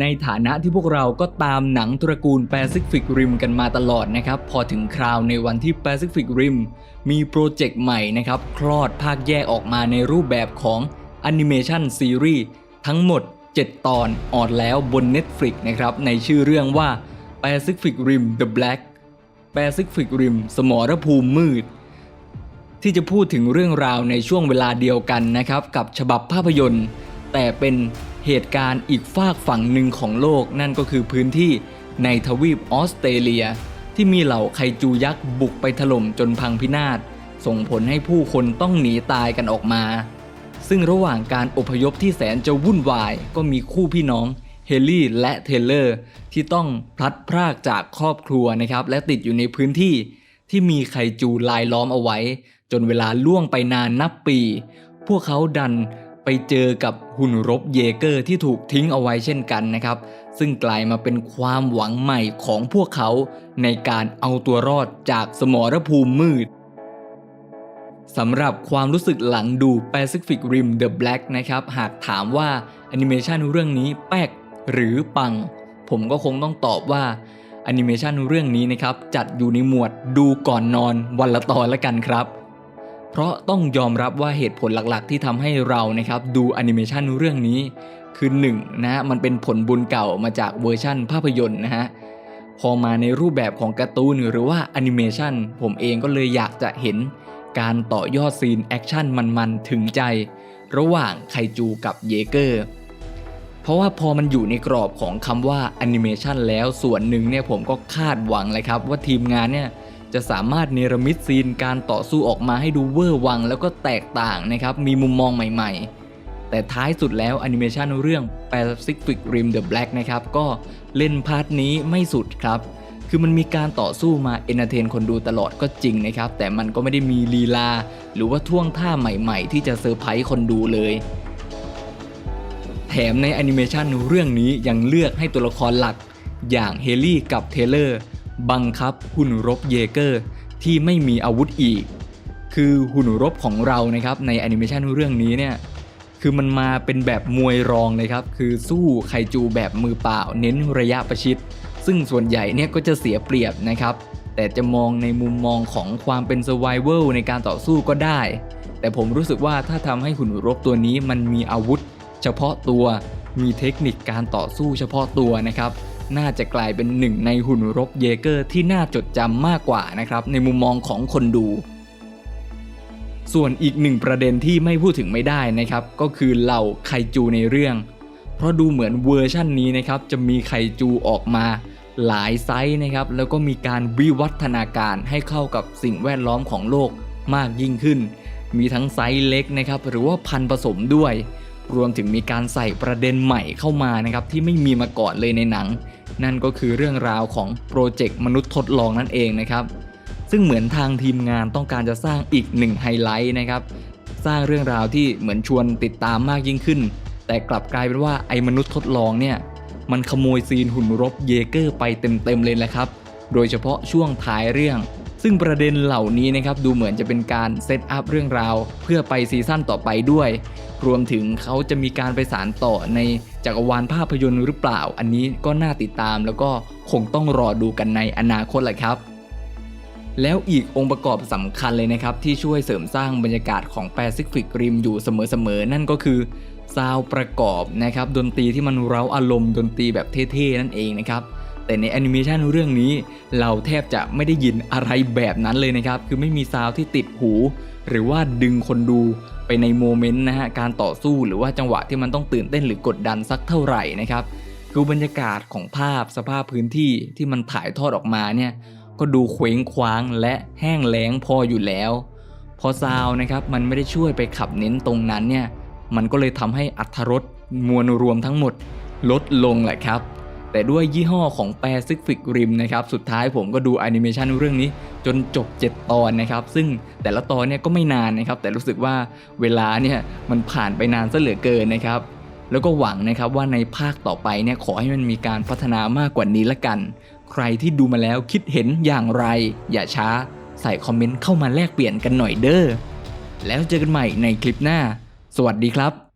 ในฐานะที่พวกเราก็ตามหนังตระกูล Pacific Rim กันมาตลอดนะครับ พอถึงคราวในวันที่ Pacific Rim มีโปรเจกต์ใหม่นะครับ คลอดภาคแยกออกมาในรูปแบบของแอนิเมชันซีรีส์ทั้งหมด 7 ตอนออนแล้วบน Netflix นะครับ ในชื่อเรื่องว่า Pacific Rim The Black Pacific Rim สมรภูมิมืด ที่จะพูดถึงเรื่องราวในช่วงเวลาเดียวกันนะครับ กับฉบับภาพยนตร์ แต่เป็นเหตุการณ์อีกฝากฝั่งหนึ่งของโลกนั่นก็คือพื้นที่ในทวีปออสเตรเลีย ที่มีเหล่าไคจูยักษ์บุกไปถล่มจนพังพินาศ ส่งผลให้ผู้คนต้องหนีตายกันออกมา ซึ่งระหว่างการอพยพที่แสนจะวุ่นวาย ก็มีคู่พี่น้องเฮลลี่และเทเลอร์ ที่ต้องพลัดพรากจากครอบครัวนะครับ และติดอยู่ในพื้นที่ที่มีไคจูลายล้อมเอาไว้ จนเวลาล่วงไปนานนับปี พวกเขาดัน เจอกับหุ่นรบเยเกอร์ที่ถูกทิ้งเอาไว้เช่นกันนะครับ ซึ่งกลายมาเป็นความหวังใหม่ของพวกเขาในการเอาตัวรอดจากสมรภูมิมืดสำหรับความรู้สึกหลังดู Pacific Rim The Black นะครับ หากถามว่าแอนิเมชันเรื่องนี้แป๊กหรือปัง ผมก็คงต้องตอบว่าแอนิเมชันเรื่องนี้นะครับ จัดอยู่ในหมวดดูก่อนนอนวันละตอนละกันครับ เพราะต้องยอมรับว่าเหตุผลหลักๆ ที่ทำให้เรานะครับดูแอนิเมชันเรื่องนี้ คือ1นงนะฮะมันเป็นผลบุญเก่ามาจากเวอร์ชั่นภาพยนตร์นะฮะพอมาในรูปแบบของการ์ตูนหรือว่าแอนิเมชันผมเองก็เลยอยากจะเห็นการต่อยอดซีนแอคชั่นมันๆ ถึงใจ ระหว่างไคจูกับเยเกอร์ เพราะว่าพอมันอยู่ในกรอบของคำว่าแอนิเมชันแล้วส่วนหนึ่งเนี่ยผมก็คาดหวังเลยครับว่าทีมงานเนี่ย จะสามารถเนรมิตซีนการต่อสู้ออกมาให้ดูเวอร์วัง แล้วก็แตกต่างนะครับ มีมุมมองใหม่ๆ แต่ท้ายสุดแล้วแอนิเมชันเรื่อง Pacific Rim The Black นะครับ ก็เล่นพาร์ทนี้ไม่สุดครับ คือมันมีการต่อสู้มาเอนเตอร์เทนคนดูตลอดก็จริงนะครับ แต่มันก็ไม่ได้มีลีลา หรือว่าท่วงท่าใหม่ๆ ที่จะเซอร์ไพรส์คนดูเลยแถมในแอนิเมชันเรื่องนี้ยังเลือกให้ตัวละครหลักอย่างเฮลี่กับเทเลอร์ บังคับหุ่นรบเยเกอร์ที่ไม่มีอาวุธอีก คือหุ่นรบของเรานะครับในแอนิเมชันเรื่องนี้เนี่ยคือมันมาเป็นแบบมวยรองเลยครับ คือสู้ไคจูแบบมือเปล่า เน้นระยะประชิด ซึ่งส่วนใหญ่เนี่ยก็จะเสียเปรียบนะครับ แต่จะมองในมุมมองของความเป็น survival ในการต่อสู้ก็ได้ แต่ผมรู้สึกว่าถ้าทำให้หุ่นรบตัวนี้มันมีอาวุธ เฉพาะตัว มีเทคนิคการต่อสู้เฉพาะตัวนะครับ น่าจะกลายเป็นหนึ่งในหุ่นรบเยเกอร์ที่น่าจดจำมากกว่านะครับในมุมมองของคนดู ส่วนอีกหนึ่งประเด็นที่ไม่พูดถึงไม่ได้นะครับ ก็คือเหล่าไคจูในเรื่อง เพราะดูเหมือนเวอร์ชั่นนี้นะครับจะมีไคจูออกมาหลายไซส์นะครับ แล้วก็มีการวิวัฒนาการให้เข้ากับสิ่งแวดล้อมของโลกมากยิ่งขึ้น มีทั้งไซส์เล็กนะครับ หรือว่าพันผสมด้วย รวมถึงมีการใส่ประเด็นใหม่เข้ามานะครับที่ไม่มีมาก่อนเลยในหนัง นั่นก็คือเรื่องราวของโปรเจกต์มนุษย์ทดลองนั่นเองนะครับ ซึ่งเหมือนทางทีมงานต้องการจะสร้างอีกหนึ่งไฮไลท์นะครับ สร้างเรื่องราวที่เหมือนชวนติดตามมากยิ่งขึ้น แต่กลับกลายเป็นว่าไอ้มนุษย์ทดลองเนี่ยมันขโมยซีนหุ่นรบเยเกอร์ไปเต็มๆเลยแหละครับ โดยเฉพาะช่วงท้ายเรื่อง ซึ่งประเด็นเหล่านี้นะครับดูเหมือนจะเป็นการเซตอัพเรื่องราว เพื่อไปซีซั่นต่อไปด้วย รวมถึงเขาจะมีการไปสารต่อในจักรวาลภาพยนตร์หรือเปล่า อันนี้ก็น่าติดตามแล้วก็คงต้องรอดูกันในอนาคตแหละครับแล้วอีกองค์ประกอบสำคัญเลยนะครับ ที่ช่วยเสริมสร้างบรรยากาศของ Pacific Rim อยู่เสมอๆ นั่นก็คือซาวประกอบนะครับ ดนตรีที่มันเร้าอารมณ์ดนตรีแบบเท่ๆ นั่นเองนะครับ แต่ในแอนิเมชันเรื่องนี้ เราแทบจะไม่ได้ยินอะไรแบบนั้นเลยนะครับ คือไม่มีซาวที่ติดหู หรือว่าดึงคนดูไปในโมเมนต์นะฮะการต่อสู้หรือว่าจังหวะที่มันต้องตื่นเต้นหรือกดดันสักเท่าไหร่นะครับคือบรรยากาศของภาพสภาพพื้นที่ที่มันถ่ายทอดออกมาเนี่ยก็ดูเคว้งคว้างและแห้งแล้งพออยู่แล้ว พอซาวนะครับมันไม่ได้ช่วยไปขับเน้นตรงนั้นเนี่ยมันก็เลยทำให้อัตรสมวลรวมทั้งหมดลดลงแหละครับ แต่ด้วยยี่ห้อของ Pacific Rim นะครับสุดท้ายผมก็ดูแอนิเมชันเรื่องนี้จนจบ 7 ตอนนะครับ ซึ่งแต่ละตอนเนี่ยก็ไม่นานนะครับ แต่รู้สึกว่าเวลาเนี่ยมันผ่านไปนานซะเหลือเกินนะครับ แล้วก็หวังนะครับว่าในภาคต่อไปเนี่ยขอให้มันมีการพัฒนามากกว่านี้ละกัน ใครที่ดูมาแล้วคิดเห็นอย่างไร อย่าช้าใส่คอมเมนต์เข้ามาแลกเปลี่ยนกันหน่อยเด้อแล้วเจอกันใหม่ในคลิปหน้า สวัสดีครับ